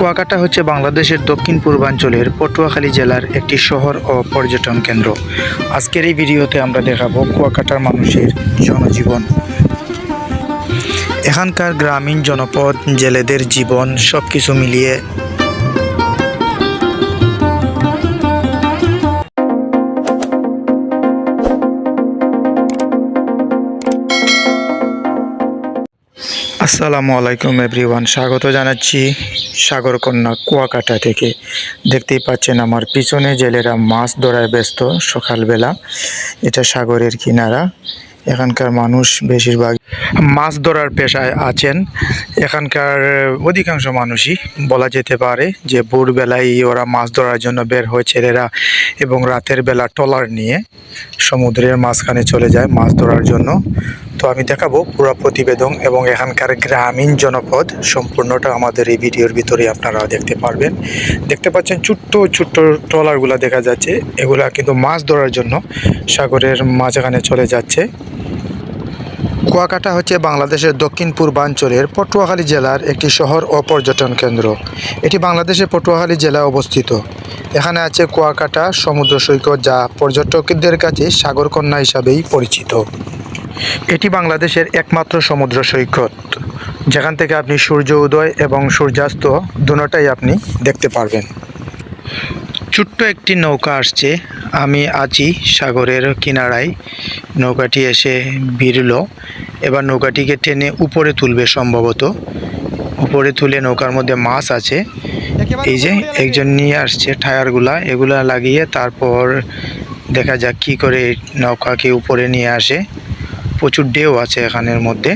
কুয়াকাটা হচ্ছে বাংলাদেশের দক্ষিণ পূর্বাঞ্চলের পটুয়াখালী জেলার একটি শহর ও পর্যটন কেন্দ্র। আজকের এই ভিডিওতে আমরা দেখাবো কুয়াকাটার মানুষের জনজীবন। এখানকার গ্রামীণ জনপদ, জেলেদের জীবন সব কিছু মিলিয়ে আসসালামু আলাইকুম এভরিওয়ান, স্বাগত জানাচ্ছি সাগরকন্যা কুয়াকাটা থেকে। দেখতেই পাচ্ছেন আমার পিছনে জেলেরা মাছ ধরায় ব্যস্ত সকালবেলা। এটা সাগরের কিনারা, এখানকার মানুষ বেশিরভাগ মাছ ধরার পেশায় আছেন। এখানকার অধিকাংশ মানুষই বলা যেতে পারে যে ভোরবেলায় ওরা মাছ ধরার জন্য বের হয় ছেলেরা এবং রাতের বেলা ট্রলার নিয়ে সমুদ্রের মাঝখানে চলে যায় মাছ ধরার জন্য। তো আমি দেখাবো পুরো প্রতিবেদন এবং এখানকার গ্রামীণ জনপদ সম্পূর্ণটা আমাদের এই ভিডিওর ভিতরে আপনারা দেখতে পারবেন। দেখতে পাচ্ছেন ছোট্ট ছোট্ট ট্রলারগুলো দেখা যাচ্ছে। এগুলা কিন্তু মাছ ধরার জন্য সাগরের মাঝখানে চলে যাচ্ছে। কুয়াকাটা হচ্ছে বাংলাদেশের দক্ষিণ পূর্বাঞ্চলের পটুয়াখালী জেলার একটি শহর ও পর্যটন কেন্দ্র। এটি বাংলাদেশের পটুয়াখালী জেলায় অবস্থিত। এখানে আছে কুয়াকাটা, সমুদ্র সৈকত যা পর্যটকদের কাছে সাগরকন্যা হিসাবেই পরিচিত। এটি বাংলাদেশের একমাত্র সমুদ্র সৈকত। যেখান থেকে আপনি সূর্য উদয় এবং সূর্যাস্ত দুটোটাই আপনি দেখতে পারবেন। ছোট্ট একটি নৌকা আসছে। আমি আছি সাগরের কিনারায়। নৌকাটি এসে ভিড়ল। এবার নৌকাটিকে টেনে উপরে তুলবে সম্ভবত। উপরে তুলে নৌকার মধ্যে মাছ আছে। এই যে একজন নিয়ে আসছে টায়ারগুলা এগুলা লাগিয়ে তারপর দেখা যাক কি করে নৌকাকে উপরে নিয়ে আসে। প্রচুর ঢেউ আছে এখানের মধ্যে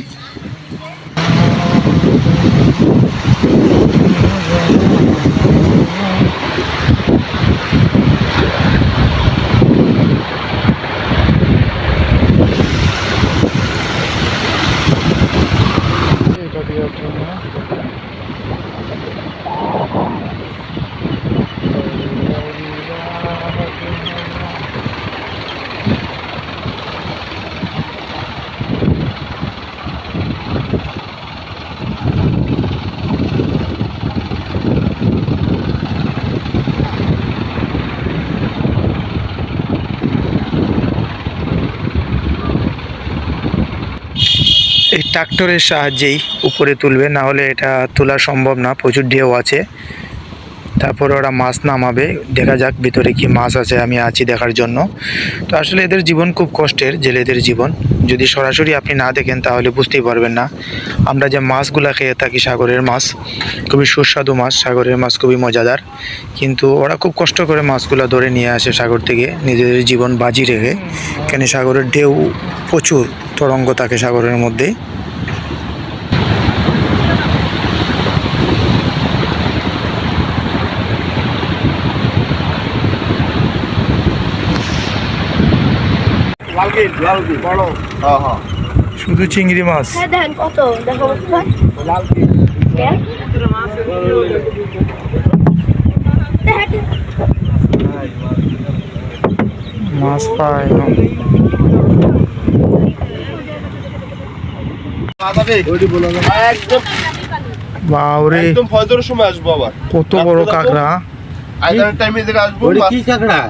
এই ট্রাক্টরের সাহায্যেই উপরে তুলবে, না হলে এটা তোলা সম্ভব না, প্রচুর ঢেউ আছে। তারপর ওরা মাছ নামাবে, দেখা যাক ভিতরে কি মাছ আছে, আমি আছি দেখার জন্য। তো আসলে এদের জীবন খুব কষ্টের, জেলেদের জীবন। যদি সরাসরি আপনি না দেখেন, তাহলে বুঝতেই পারবেন না। আমরা যে মাছগুলা খেয়ে থাকি, সাগরের মাছ, খুবই সুস্বাদু মাছ, সাগরের মাছ খুবই মজাদার। কিন্তু ওরা খুব কষ্ট করে মাছগুলা ধরে নিয়ে আসে সাগর থেকে, নিজেদের জীবন বাজি রেখে। কেন সাগরের ঢেউ প্রচুর, তরঙ্গ থাকে সাগরের মধ্যে বড় হ্যাঁ হ্যাঁ। শুধু চিংড়ি মাছ। হ্যাঁ দেখেন কত? দেখো দেখ মাছ পায় একদম। বাউরে। একদম সময় আসব আবার। কত বড় কাঁকড়া। আইদার টাইমে আসব মাছ- কি কাঁকড়া?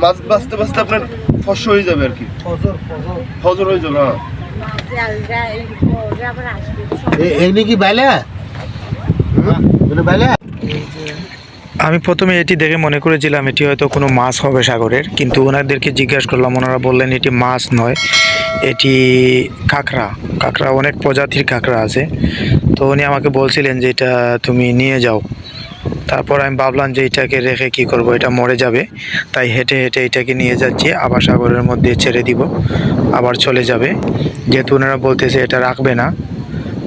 মাছ বাঁচতে বাঁচতে আপনার ফস হয়ে যাবে আর কি। ফজর হয়ে যাবে হ্যাঁ। এমনি কি বাইলা বাইলা আমি প্রথমে এটি দেখে মনে করেছিলাম এটি হয়তো কোনো মাছ হবে সাগরের কিন্তু ওনাদেরকে জিজ্ঞাসা করলাম ওনারা বললেন এটি মাছ নয় এটি কাঁকড়া। কাঁকড়া অনেক প্রজাতির কাঁকড়া আছে। তো উনি আমাকে বলছিলেন যে এটা তুমি নিয়ে যাও। তারপর আমি ভাবলাম যে এটাকে রেখে কি করব? এটা মরে যাবে। তাই হেঁটে হেঁটে এটাকে নিয়ে যাচ্ছি। আবার সাগরের মধ্যে ছেড়ে দিব। আবার চলে যাবে। যেহেতু ওনারা বলতেছে এটা রাখবে না,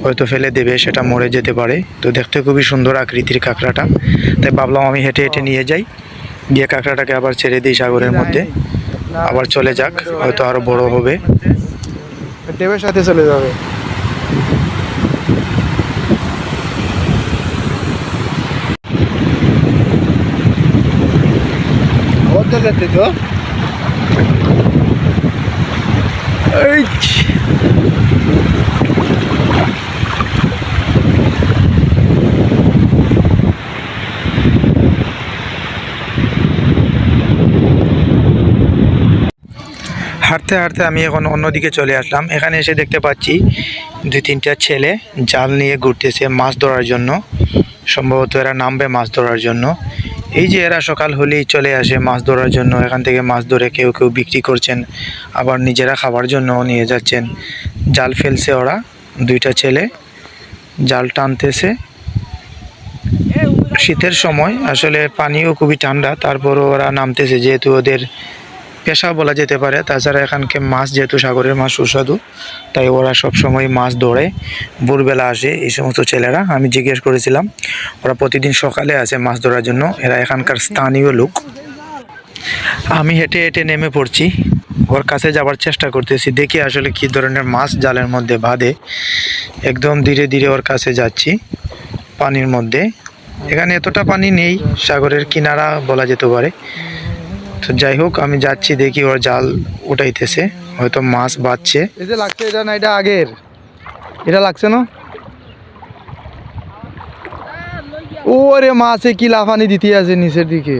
হয়তো ফেলে দেবে, সেটা মরে যেতে পারে। তো দেখতে খুবই সুন্দর আকৃতির কাঁকড়াটা। তাই ভাবলাম আমি হেঁটে হেঁটে নিয়ে যাই। গিয়ে কাঁকড়াটাকে আবার ছেড়ে দিই সাগরের মধ্যে। আবার চলে যাক। হয়তো আরও বড় হবে। টেপের সাথে চলে যাবে। জায়গা থেকে হাঁটতে হাঁটতে আমি এখন অন্যদিকে চলে আসলাম। এখানে এসে দেখতে পাচ্ছি দুই তিনটা ছেলে জাল নিয়ে ঘুরতেছে মাছ ধরার জন্য। সম্ভবত এরা নামবে মাছ ধরার জন্য। এই যে এরা সকাল হলেই চলে আসে মাছ ধরার জন্য, এখান থেকে মাছ ধরে কেউ কেউ বিক্রি করছেন, আবার নিজেরা খাবার জন্য নিয়ে যাচ্ছেন। জাল ফেলছে ওরা, দুইটা ছেলে, জাল টানতেছে। শীতের সময় আসলে পানিও খুবই ঠান্ডা, তারপরও ওরা নামতেছে, যেহেতু ওদের পেশা বলা যেতে পারে। তাছাড়া এখানকে মাছ যেহেতু সাগরের মাছ সুস্বাদু, তাই ওরা সব সময় মাছ ধরে, ভোরবেলা আসে এই সমস্ত ছেলেরা। আমি জিজ্ঞেস করেছিলাম, ওরা প্রতিদিন সকালে আসে মাছ ধরার জন্য। এরা এখানকার স্থানীয় লোক। আমি হেঁটে হেঁটে নেমে পড়ছি। ওর কাছে যাবার চেষ্টা করতেছি, দেখি আসলে কী ধরনের মাছ জালের মধ্যে বাঁধে। একদম ধীরে ধীরে ওর কাছে যাচ্ছি পানির মধ্যে। এখানে এতটা পানি নেই, সাগরের কিনারা বলা যেতে পারে। তো যাই হোক, আমি যাচ্ছি, দেখি ওর জাল উঠাইতেছে। হয়তো মাছ বাঁচছে। এই যে লাগছে, এটা না, এটা আগের। এটা লাগছে না? ওরে মাছে কি লাফানি দিতে আছে নিচের দিকে।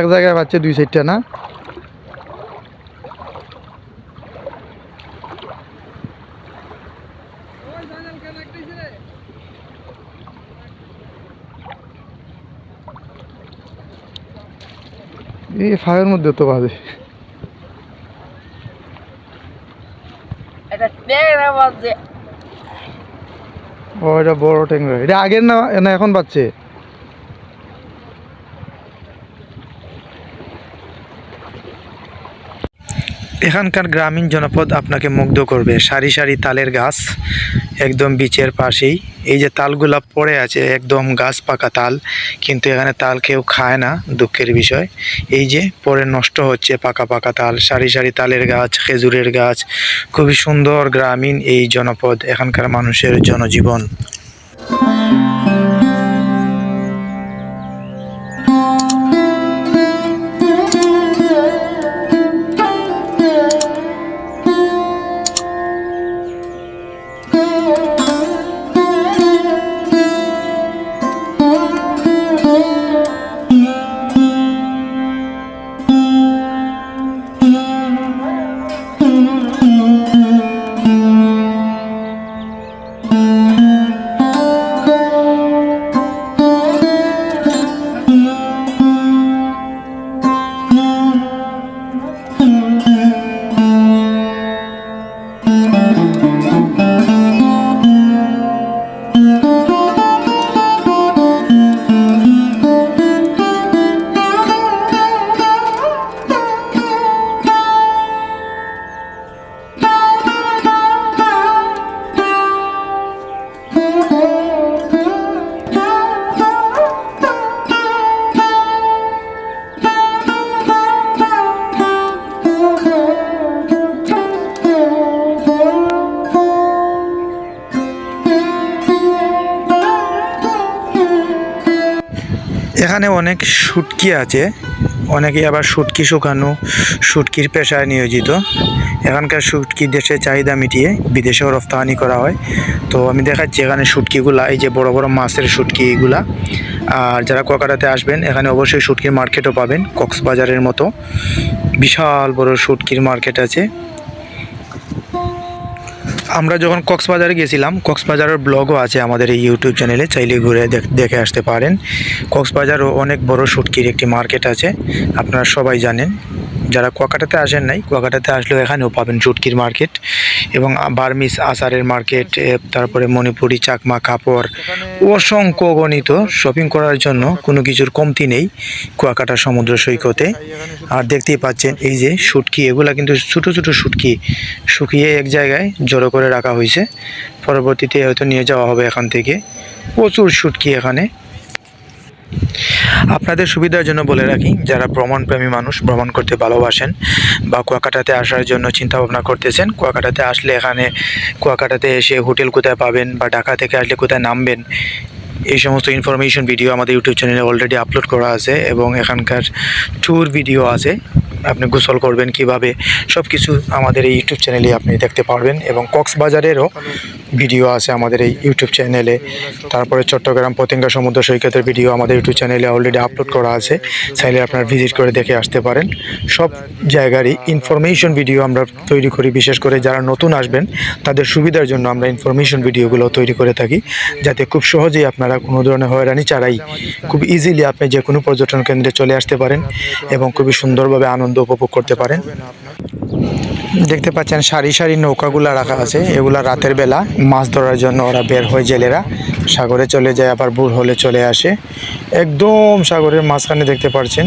এক জায়গায় পাচ্ছে দুই সাইডটা, না? এই ফাঁকের মধ্যে তো বাজে। এটা ও এটা বড় ট্যাংরা। এটা আগের না না এখন পাচ্ছে এখানকার গ্রামীণ জনপদ আপনাকে মুগ্ধ করবে। সারি সারি তালের গাছ একদম বিচের পাশেই। এই যে তালগুলা পড়ে আছে, একদম গাছ পাকা তাল, কিন্তু এখানে তাল কেউ খায় না, দুঃখের বিষয়। এই যে পরে নষ্ট হচ্ছে পাকা পাকা তাল, সারি সারি তালের গাছ, খেজুরের গাছ। খুবই সুন্দর গ্রামীণ এই জনপদ, এখানকার মানুষের জনজীবন। এখানে অনেক শুটকি আছে। অনেকে আবার শুটকি শুকানো, শুটকির পেশায় নিয়োজিত। এখানকার শুটকি দেশে চাহিদা মিটিয়ে বিদেশেও রপ্তানি করা হয়। তো আমি দেখাচ্ছি এখানে শুটকিগুলা, এই যে বড় বড় মাছের শুটকি এগুলা আর যারা কোয়াকাটাতে আসবেন, এখানে অবশ্যই শুটকির মার্কেটও পাবেন, কক্সবাজারের মতো। বিশাল বড় শুটকির মার্কেট আছে। আমরা যখন কক্সবাজারে গেছিলাম, কক্সবাজারের ব্লগও আছে আমাদের এই ইউটিউব চ্যানেলে চাইলে ঘুরে দেখে আসতে পারেন। কক্সবাজারও অনেক বড় সুটকির একটি মার্কেট আছে, আপনারা সবাই জানেন। যারা কুয়াকাটাতে আসেন নাই, কুয়াকাটাতে আসলেও এখানেও পাবেন সুটকির মার্কেট এবং বার্মিস আচারের মার্কেট তারপরে মণিপুরি চাকমা কাপড়, অসংখ্য গণিত শপিং করার জন্য কোনো কিছুর কমতি নেই কুয়াকাটা সমুদ্র সৈকতে। আর দেখতেই পাচ্ছেন এই যে শুটকি, এগুলা কিন্তু ছোটো ছোটো শুটকি, শুকিয়ে এক জায়গায় জড়ো করে রাখা হয়েছে। পরবর্তীতে হয়তো নিয়ে যাওয়া হবে এখান থেকে। প্রচুর শুটকি এখানে। আপনাদের সুবিধার জন্য বলে রাখি, যারা ভ্রমণপ্রেমী মানুষ, ভ্রমণ করতে ভালোবাসেন বা কুয়াকাটাতে আসার জন্য চিন্তা ভাবনা করতেছেন, কুয়াকাটাতে আসলে এখানে, কুয়াকাটাতে এসে হোটেল কোথায় পাবেন বা ঢাকা থেকে আসলে কোথায় নামবেন, এই সমস্ত ইনফরমেশন ভিডিও আমাদের ইউটিউব চ্যানেলে অলরেডি আপলোড করা আছে এবং এখানকার ট্যুর ভিডিও আছে। আপনি গোসল করবেন কীভাবে সব কিছু আমাদের এই ইউটিউব চ্যানেলে আপনি দেখতে পারবেন এবং কক্সবাজারেরও ভিডিও আছে আমাদের এই ইউটিউব চ্যানেলে। তারপরে চট্টগ্রাম পতেঙ্গা সমুদ্র সৈকতের ভিডিও আমাদের ইউটিউব চ্যানেলে অলরেডি আপলোড করা আছে। চাইলে আপনারা ভিজিট করে দেখে আসতে পারেন। সব জায়গারই ইনফরমেশন ভিডিও আমরা তৈরি করি। বিশেষ করে যারা নতুন আসবেন, তাদের সুবিধার জন্য আমরা ইনফরমেশন ভিডিওগুলো তৈরি করে থাকি। যাতে খুব সহজেই আপনারা কোনো ধরনের হয়রানি ছাড়াই খুব ইজিলি আপনি যে কোনো পর্যটন কেন্দ্রে চলে আসতে পারেন এবং খুবই সুন্দরভাবে আনন্দ উপভোগ করতে পারেন। দেখতে পাচ্ছেন সারি সারি নৌকাগুলা রাখা আছে। এগুলা রাতের বেলা মাছ ধরার জন্য ওরা বের হয় জেলেরা। সাগরে চলে যায়, আবার ভোর হলে চলে আসে। একদম সাগরের মাঝখানে দেখতে পাচ্ছেন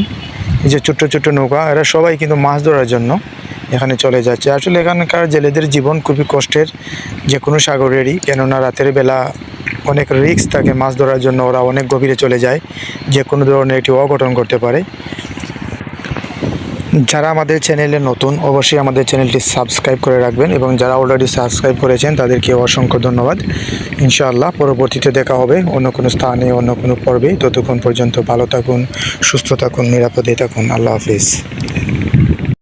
এই যে ছোট্ট ছোট্ট নৌকা। এরা সবাই কিন্তু মাছ ধরার জন্য এখানে চলে যাচ্ছে। আসলে এখানকার জেলেদের জীবন খুবই কষ্টের যে কোনো সাগরেরই। কেননা রাতের বেলা অনেক রিস্ক থাকে মাছ ধরার জন্য। ওরা অনেক গভীরে চলে যায়। যে কোনো ধরনের একটি অঘটন করতে পারে। যারা আমাদের চ্যানেলে নতুন, অবশ্যই আমাদের চ্যানেলটি সাবস্ক্রাইব করে রাখবেন এবং যারা অলরেডি সাবস্ক্রাইব করেছেন, তাদেরকে অসংখ্য ধন্যবাদ। ইনশাআল্লাহ পরবর্তীতে দেখা হবে অন্য কোনো স্থানে, অন্য কোনো পর্বে। ততক্ষণ পর্যন্ত ভালো থাকুন, সুস্থ থাকুন, নিরাপদে থাকুন। আল্লাহ হাফিজ।